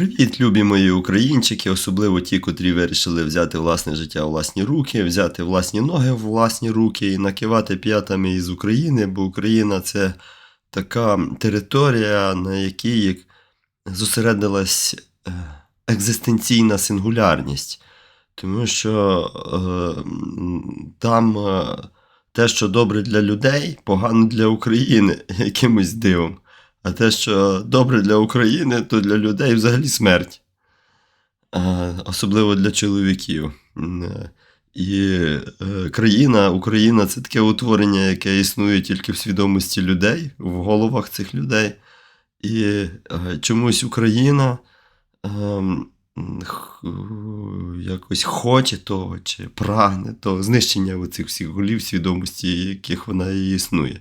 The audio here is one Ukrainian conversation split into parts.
Привіт, любі мої українчики, особливо ті, котрі вирішили взяти власне життя у власні руки, взяти власні ноги в власні руки і накивати п'ятами із України, бо Україна це така територія, на якій зосередилась е, екзистенційна сингулярність. Тому що е, там е, те, що добре для людей, погано для України якимось дивом. А те, що добре для України, то для людей взагалі смерть. Особливо для чоловіків. Е, І е, країна, Україна це таке утворення, яке існує тільки в свідомості людей, в головах цих людей. І е, чомусь Україна ем, якось хоче того чи прагне того знищення оцих всіх голів свідомості, яких вона і існує.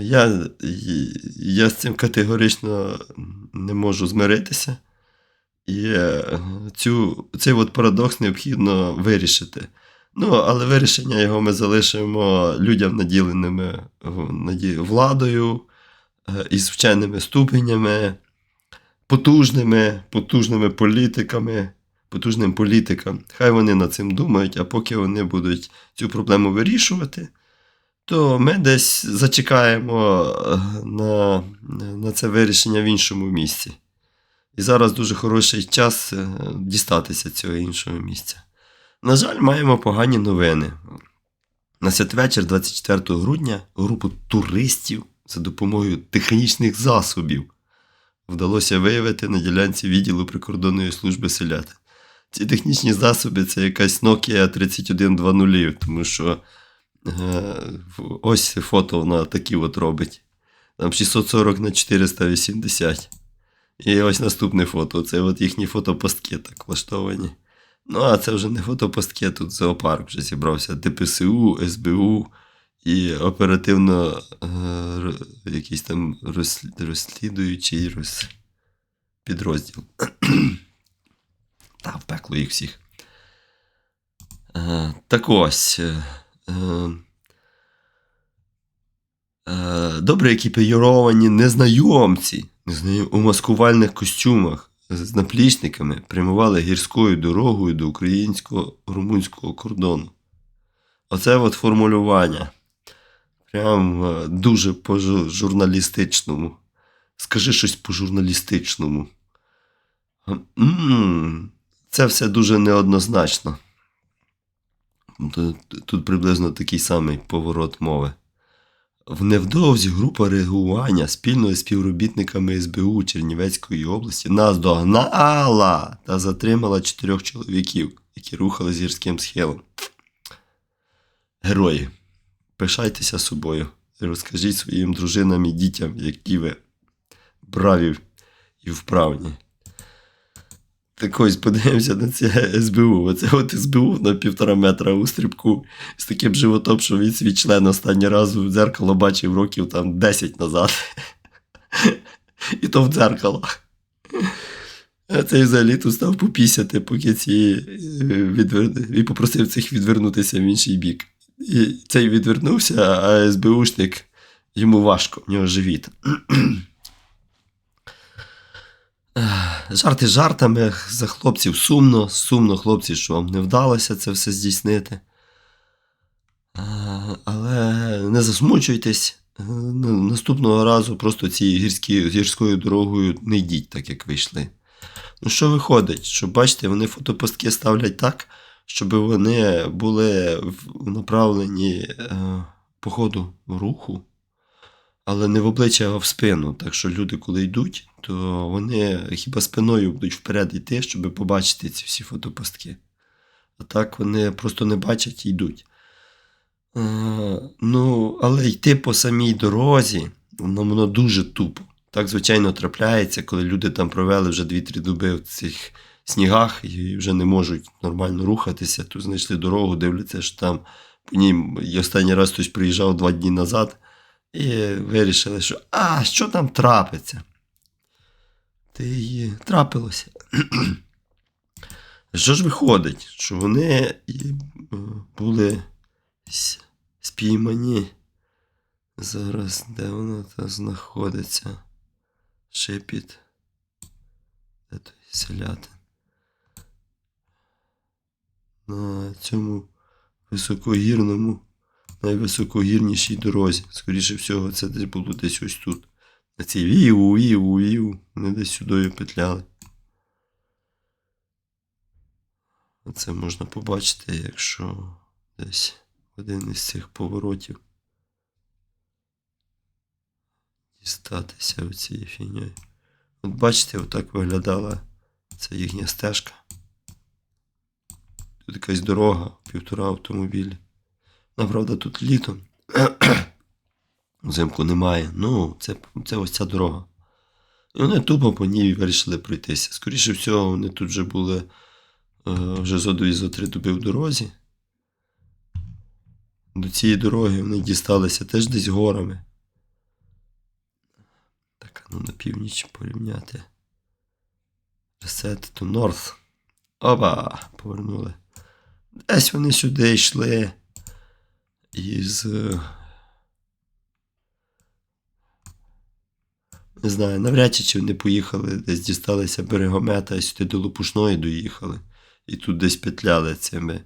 Я, я з цим категорично не можу змиритися. І е, цю, цей от парадокс необхідно вирішити. Ну, але вирішення його ми залишимо людям, наділеними е, владою, е, із вченими ступенями, потужними, потужними політиками, потужним політикам. Хай вони над цим думають, а поки вони будуть цю проблему вирішувати, то ми десь зачекаємо е, на, на це вирішення в іншому місці. І зараз дуже хороший час е, дістатися цього іншого місця. На жаль, маємо погані новини. На святвечір 24 грудня групу туристів за допомогою технічних засобів вдалося виявити на ділянці відділу прикордонної служби селяти. Ці технічні засоби це якась Nokia 3120, тому що ось фото вона такі от робить. Там 640 на 480. І ось наступне фото. Це от їхні фотопостки так влаштовані. Ну, а це вже не фотопостки, тут зоопарк вже зібрався. ДПСУ, СБУ і оперативно е, якийсь там розслід- розслідуючий роз... підрозділ. Та в їх всіх. Е, так ось. Е, е, добре екіпіровані незнайомці незнайом- у маскувальних костюмах з наплічниками прямували гірською дорогою до українсько-румунського кордону. Оце от формулювання. Прям е, дуже по-журналістичному. Скажи щось по-журналістичному. Це все дуже неоднозначно. Тут, приблизно такий самий поворот мови. Невдовзі група реагування спільно з співробітниками СБУ Чернівецької області наздогнала та затримала чотирьох чоловіків, які рухали з гірським схилом. Герої, пишайтеся собою і розкажіть своїм дружинам і дітям, які ви браві і вправні. Так ось подивимося на це СБУ. Оце от СБУ на півтора метра у стрибку з таким животом, що він свій член останній раз в дзеркало бачив років там 10 назад. І то в дзеркало. А цей взагалі тут став попісяти, поки ці е, відвер... і попросив цих відвернутися в інший бік. І цей відвернувся, а СБУшник йому важко, в нього живіт. Жарти жартами за хлопців сумно, сумно, хлопці, що вам не вдалося це все здійснити. Але не засмучуйтесь. Ну, Наступного разу просто цією гірською дорогою не йдіть, так як вийшли. Ну, що виходить? Що бачите, вони фотопостки ставлять так, щоб вони були направлені е, по ходу руху, але не в обличчя, а в спину. Так що люди, коли йдуть, то вони хіба спиною будуть вперед йти, щоб побачити ці всі фотопостки. А так вони просто не бачать і йдуть. Е, ну, але йти по самій дорозі, воно, воно дуже тупо. Так, звичайно, трапляється, коли люди там провели вже 2-3 доби в цих снігах і вже не можуть нормально рухатися, то знайшли дорогу, дивляться, що там по ній останній раз хтось приїжджав два дні назад, і вирішили, що а, що там трапиться? Та й трапилося. Що ж виходить, що вони е, були спіймані. Зараз де воно там знаходиться? Шепіт. Де той селятин? На цьому високогірному, найвисокогірнішій дорозі. Скоріше всього, це десь було десь ось тут. На цій віу, віу, віу. Вони десь сюди петляли. Це можна побачити, якщо десь один із цих поворотів дістатися оцією фігньою. От бачите, отак виглядала ця їхня стежка. Тут якась дорога, півтора автомобілі. Направда, тут літом. Взимку немає. Ну, це, це ось ця дорога. І вони тупо по ній вирішили пройтися. Скоріше всього, вони тут вже були е, вже зо дві, зо три доби в дорозі. До цієї дороги вони дісталися теж десь горами. Так, ну на північ порівняти. Reset to North. Опа! Повернули. Десь вони сюди йшли із. е, Не знаю, навряд чи вони поїхали, десь дісталися берегомета і сюди до Лопушної доїхали. І тут десь петляли цими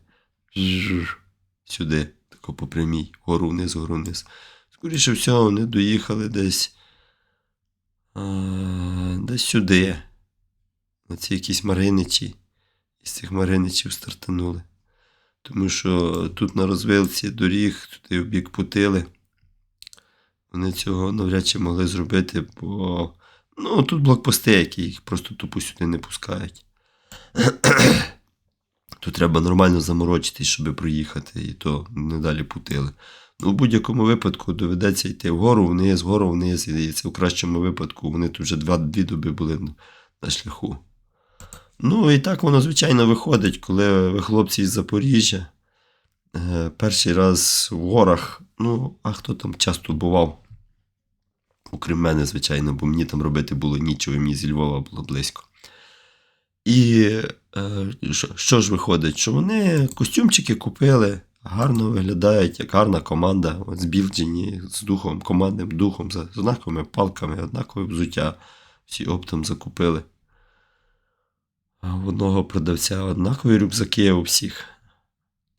сюди, тако по прямій, гору вниз, гору вниз. Скоріше всього, вони доїхали десь. А, десь сюди. На ці якісь Мариничі. І з цих Мариничів стартанули. Тому що тут на розвилці доріг, туди в бік Путили. Вони цього навряд чи могли зробити, бо ну, тут блокпости, які їх просто тупо сюди не пускають. Тут треба нормально заморочитись, щоб проїхати, і то не далі путили. Ну, в будь-якому випадку доведеться йти вгору, вниз, вгору, вниз, і це в кращому випадку вони тут вже два, дві доби були на шляху. Ну, і так воно, звичайно, виходить, коли ви хлопці із Запоріжжя. е, Перший раз в горах, ну, а хто там часто бував? Окрім мене, звичайно, бо мені там робити було нічого, мені зі Львова було близько. І е, що, ж виходить? Що вони костюмчики купили, гарно виглядають, як гарна команда, от з духом, командним духом, з однаковими палками, однакове взуття. Всі оптом закупили. В одного продавця однакові рюкзаки у всіх.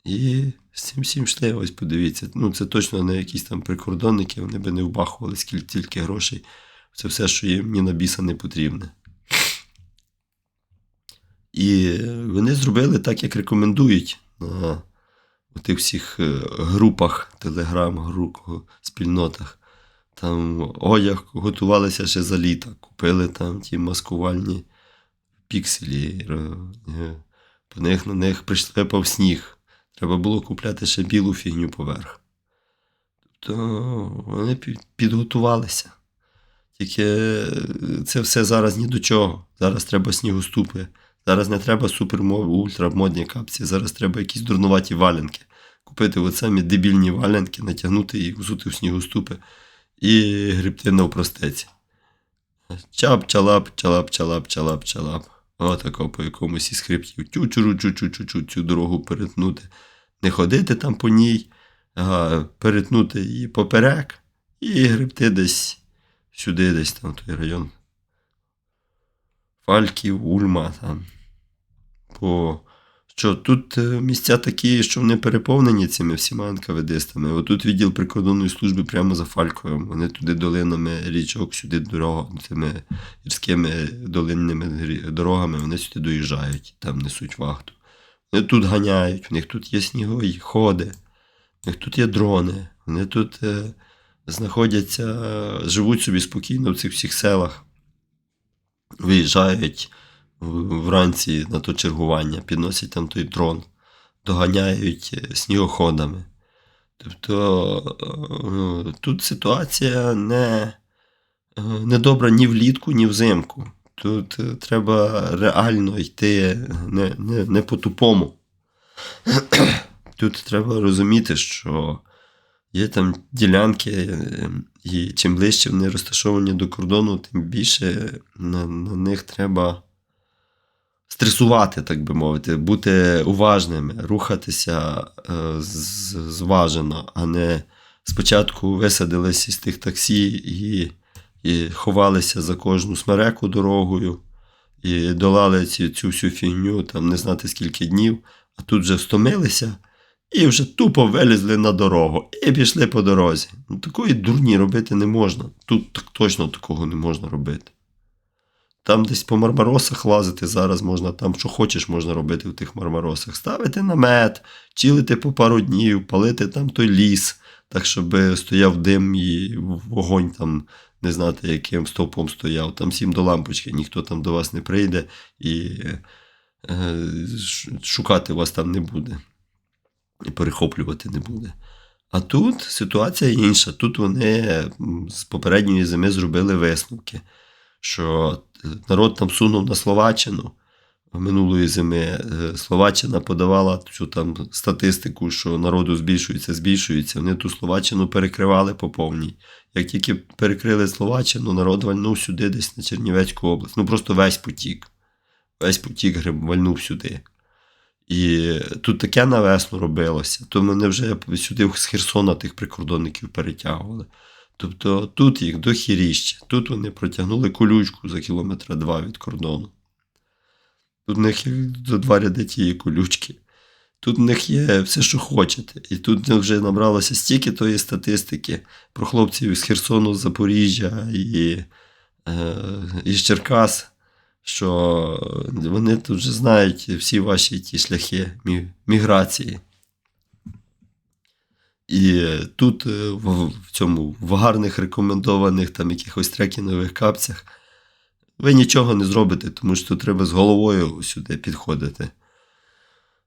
І з цим всім йшли, ось подивіться. Ну, це точно не якісь там прикордонники, вони би не вбахували скільки тільки грошей. Це все, що їм ні на біса не потрібне. І вони зробили так, як рекомендують на тих всіх е, групах, телеграм-групах, спільнотах. Там одяг готувалися ще за літа. Купили там ті маскувальні пікселі. е, е, По них на них прийшли випав сніг. Треба було купляти ще білу фігню поверх. Тобто вони підготувалися. Тільки е, це все зараз ні до чого. Зараз треба снігоступи. Зараз не треба супермов, ультрамодні капці. Зараз треба якісь дурнуваті валянки. Купити от самі дебільні валянки, натягнути їх, взути в снігоступи і гребти навпростеці. Чап, чалап, чалап, чалап, чалап, Отако по якомусь із хребтів. Чу-чуру, чу-чу-чу-чу, цю дорогу перетнути. Не ходити там по ній, а перетнути її поперек і гребти десь сюди, десь там той район. Фальків, Ульма там. По... Що тут е, місця такі, що вони переповнені цими всіма НКВДстами. Отут відділ прикордонної служби прямо за Фальковим. Вони туди долинами річок, сюди дорога, цими гірськими долинними дорогами, вони сюди доїжджають, там несуть вахту. Вони тут ганяють, в них тут є снігові ходи, в них тут є дрони, вони тут е, знаходяться, живуть собі спокійно в цих всіх селах, виїжджають вранці на то чергування, підносять там той дрон, доганяють е, снігоходами. Тобто е, ну, тут ситуація не, е, не добра ні влітку, ні взимку. Тут треба реально йти не, не, не по-тупому. Тут треба розуміти, що є там ділянки, і чим ближче вони розташовані до кордону, тим більше на, на них треба стресувати, так би мовити, бути уважними, рухатися е, зважено, а не спочатку висадились із тих таксі і, і ховалися за кожну смереку дорогою, і долали цю, цю всю фігню, там не знати скільки днів, а тут вже стомилися і вже тупо вилізли на дорогу і пішли по дорозі. Ну, такої дурні робити не можна. Тут так точно такого не можна робити. Там десь по мармаросах лазити зараз можна, там що хочеш можна робити в тих мармаросах. Ставити намет, чилити по пару днів, палити там той ліс, так щоб стояв дим і вогонь там не знати, яким стовпом стояв. Там всім до лампочки, ніхто там до вас не прийде і е, шукати вас там не буде. І перехоплювати не буде. А тут ситуація інша. Тут вони з попередньої зими зробили висновки, що народ там сунув на Словаччину минулої зими. Е, Словаччина подавала цю там статистику, що народу збільшується, збільшується. Вони ту Словаччину перекривали по повній. Як тільки перекрили Словаччину, народ вальнув сюди, десь на Чернівецьку область. Ну просто весь потік. Весь потік вальнув сюди. І тут таке на весну робилося, то мене вже сюди з Херсона тих прикордонників перетягували. Тобто тут їх до хіріща, тут вони протягнули колючку за кілометра два від кордону. Тут в них до два ряди тієї колючки. Тут в них є все, що хочете. І тут вже набралося стільки тої статистики про хлопців з Херсону, Запоріжжя і, е, і Черкас що вони тут вже знають всі ваші ті шляхи міграції. І тут е, в цьому в гарних рекомендованих там якихось трекінгових капцях ви нічого не зробите, тому що треба з головою сюди підходити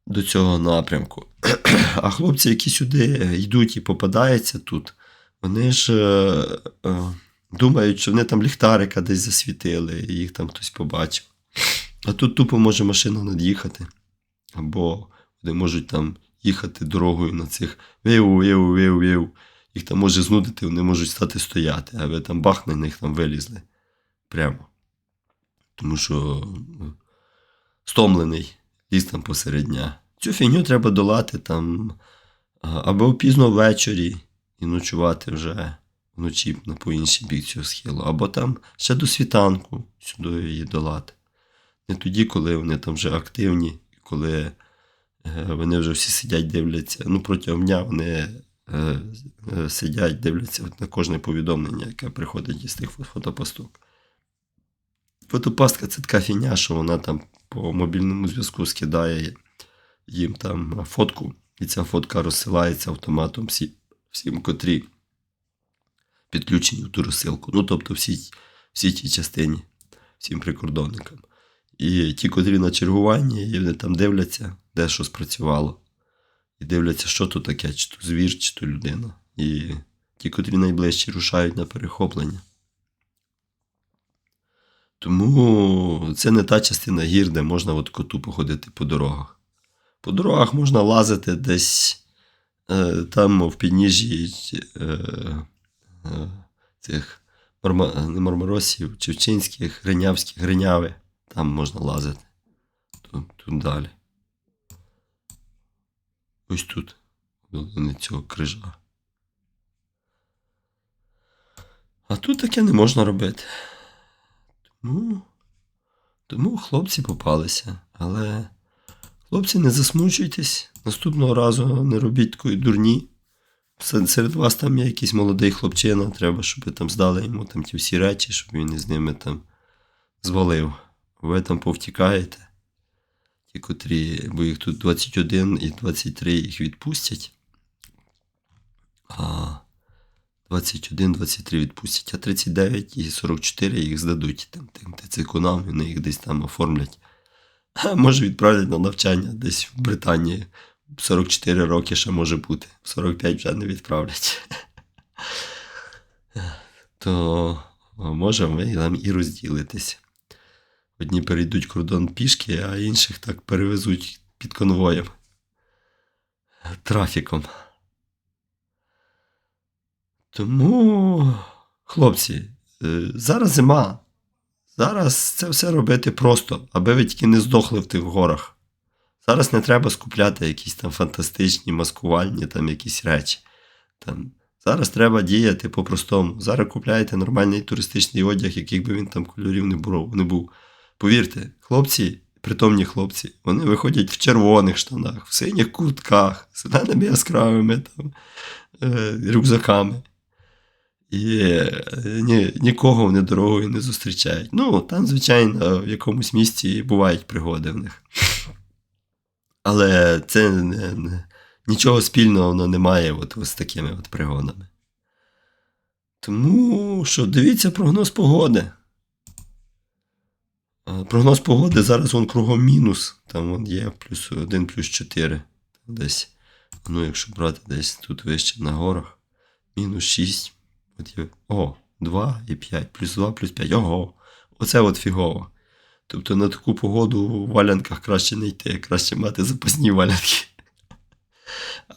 до цього напрямку. А хлопці, які сюди йдуть і попадаються тут, вони ж. Е, е, Думають, що вони там ліхтарика десь засвітили, і їх там хтось побачив. А тут тупо може машина над'їхати. Або вони можуть там їхати дорогою на цих вив. Їх там може знудити, вони можуть стати стояти, а ви там бах на них там вилізли. Прямо. Тому що ну, стомлений ліс там посеред дня. Цю фігню треба долати там або пізно ввечері і ночувати вже вночі на по інший бік цього схилу, або там ще до світанку сюди її долати. Не тоді, коли вони там вже активні, коли вони вже всі сидять, дивляться. Ну, протягом дня вони е, е, сидять, дивляться на кожне повідомлення, яке приходить із тих фотопасток. Фотопастка це така фіня, що вона там по мобільному зв'язку скидає їм там фотку, і ця фотка розсилається автоматом всі, всім, котрі підключені в ту розсилку. Ну, тобто, всі всі ті частині, всім прикордонникам. І ті, котрі на чергуванні, і вони там дивляться, де що спрацювало. І дивляться, що то таке, чи то звір, чи то людина. І ті, котрі найближчі рушають на перехоплення. Тому це не та частина гір, де можна от коту походити по дорогах. По дорогах можна лазити десь е, там в підніжжі е, Е, цих не мармаросів, Чевчинських, Гринявських, Гриняви. Там можна лазити. Тут, тут далі. Ось тут, долини цього крижа. А тут таке не можна робити. Тому, тому хлопці попалися. Але хлопці, не засмучуйтесь. Наступного разу не робіть такої дурні серед вас там є якийсь молодий хлопчина, треба, щоб ви там здали йому там ті всі речі, щоб він із ними там звалив. Ви там повтікаєте. Ті, котрі, бо їх тут 21 і 23 їх відпустять. А 21-23 відпустять, а 39 і 44 їх здадуть там тим ТЦКунам, вони їх десь там оформлять. А може відправлять на навчання десь в Британії. 44 роки ще може бути. 45 вже не відправлять. То можемо ми там і розділитись. Одні перейдуть кордон пішки, а інших так перевезуть під конвоєм. Трафіком. Тому, хлопці, е, зараз зима. Зараз це все робити просто, аби ви тільки не здохли в тих горах. Зараз не треба скупляти якісь там фантастичні, маскувальні там якісь речі. Там. Зараз треба діяти по-простому. Зараз купляєте нормальний туристичний одяг, яких би він там кольорів не був. Повірте, хлопці, притомні хлопці, вони виходять в червоних штанах, в синіх куртках, з зеленими яскравими там, е, рюкзаками. І е, ні, нікого вони дорогою не зустрічають. Ну, там, звичайно, в якомусь місці бувають пригоди в них. Але це не, не, нічого спільного воно не має от, от з такими от пригодами. Тому що дивіться прогноз погоди. Прогноз погоди зараз вон кругом мінус. Там вон є плюс 1, плюс 4. Десь, ну, якщо брати десь тут вище на горах, мінус 6. От є, о, 2 і 5, плюс 2, плюс 5. Ого. Оце от фігово. Тобто на таку погоду в валянках краще не йти, краще мати запасні валянки.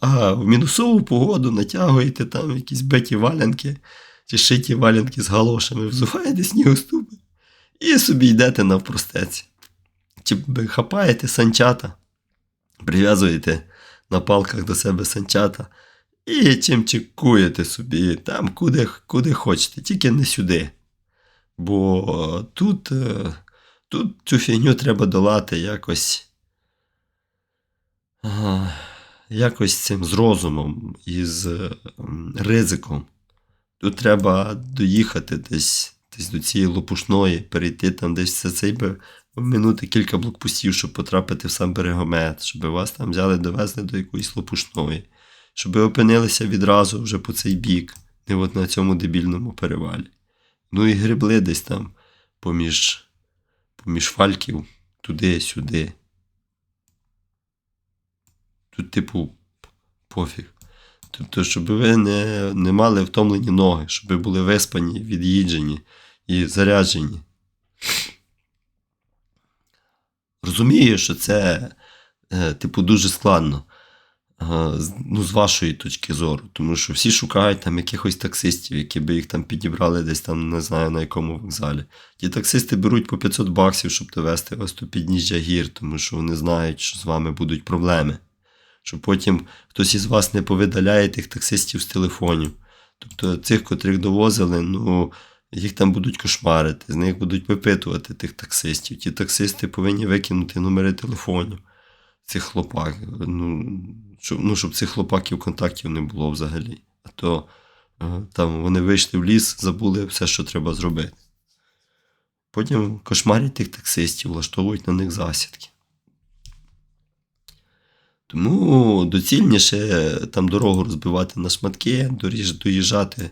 А в мінусову погоду натягуєте там якісь биті валянки чи шиті валянки з галошами, взуваєте снігоступи і собі йдете навпростець. Чи б хапаєте санчата, прив'язуєте на палках до себе санчата і чим чекуєте собі там, куди, куди хочете, тільки не сюди. Бо тут, е, тут цю фігню треба долати якось. Якось цим з розумом і з ризиком. Тут треба доїхати десь, десь до цієї лопушної, перейти там десь за цей би минути кілька блокпостів, щоб потрапити в сам берегомет, щоб вас там взяли, довезли до якоїсь лопушної, щоб ви опинилися відразу вже по цей бік, не от на цьому дебільному перевалі. Ну і гребли десь там поміж, поміж фальків, туди-сюди. Тут, типу, пофіг. Тобто, щоб ви не, не мали втомлені ноги, щоб ви були виспані, від'їджені і заряджені. Розумію, що це, е, типу, дуже складно. е, Ну, з вашої точки зору, тому що всі шукають там якихось таксистів, які би їх там підібрали десь там, не знаю на якому вокзалі. Ті таксисти беруть по 500 баксів, щоб довести вас до підніжжя гір, тому що вони знають, що з вами будуть проблеми. Щоб потім хтось із вас не повидаляє тих таксистів з телефонів. Тобто цих, котрих довозили, ну, їх там будуть кошмарити, з них будуть випитувати тих таксистів. Ті таксисти повинні викинути номери телефонів цих хлопак. Ну, щоб, ну, щоб цих хлопаків контактів не було взагалі. А то е, там вони вийшли в ліс, забули все, що треба зробити. Потім кошмарять тих таксистів, влаштовують на них засідки. Тому доцільніше там дорогу розбивати на шматки, доїжджати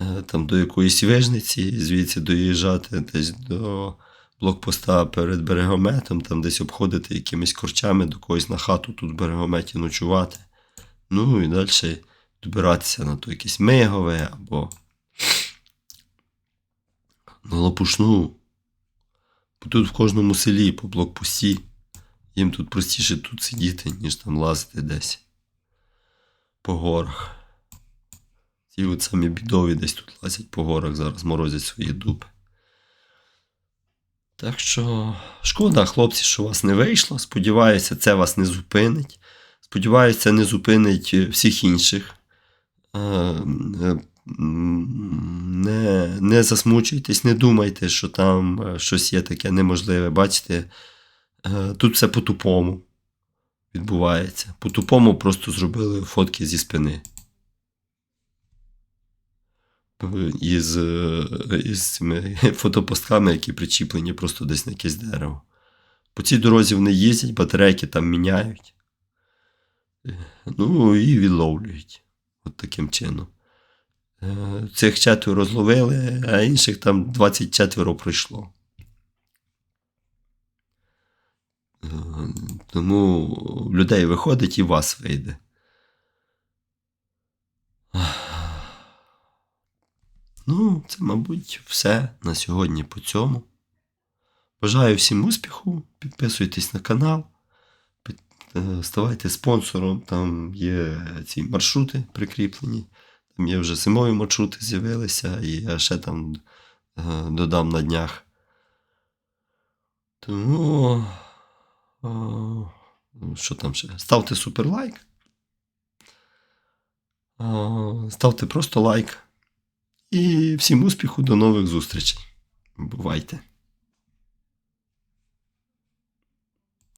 е, там, до якоїсь вижниці, звідси доїжджати десь до блокпоста перед берегометом, там десь обходити якимись корчами до когось на хату тут в берегометі ночувати. Ну і далі добиратися на то якесь мегове або на лопушну. Бо тут в кожному селі по блокпості. Їм тут простіше тут сидіти, ніж там лазити десь по горах. Ті от самі бідові десь тут лазять по горах, зараз морозять свої дуби. Так що шкода, хлопці, що у вас не вийшло. Сподіваюся, це вас не зупинить. Сподіваюся, не зупинить е, всіх інших. Е, е, Не, не засмучуйтесь, не думайте, що там щось є таке неможливе. Бачите, тут все по-тупому відбувається. По-тупому просто зробили фотки зі спини. Із, е, із цими фотопостками, які причіплені просто десь на якесь дерево. По цій дорозі вони їздять, батарейки там міняють. Е, Ну і відловлюють. От таким чином. Е, Цих четверо зловили, а інших там 24 пройшло. Е, Тому в людей виходить і вас вийде. Ну, це, мабуть, все на сьогодні по цьому. Бажаю всім успіху. Підписуйтесь на канал, е, ставайте спонсором. Там є ці маршрути прикріплені. Там є вже зимові маршрути з'явилися, і я ще там е, додам на днях. Тому. Е, Що там ще? Ставте суперлайк. Ставте просто лайк. І всім успіху, до нових зустрічей. Бувайте!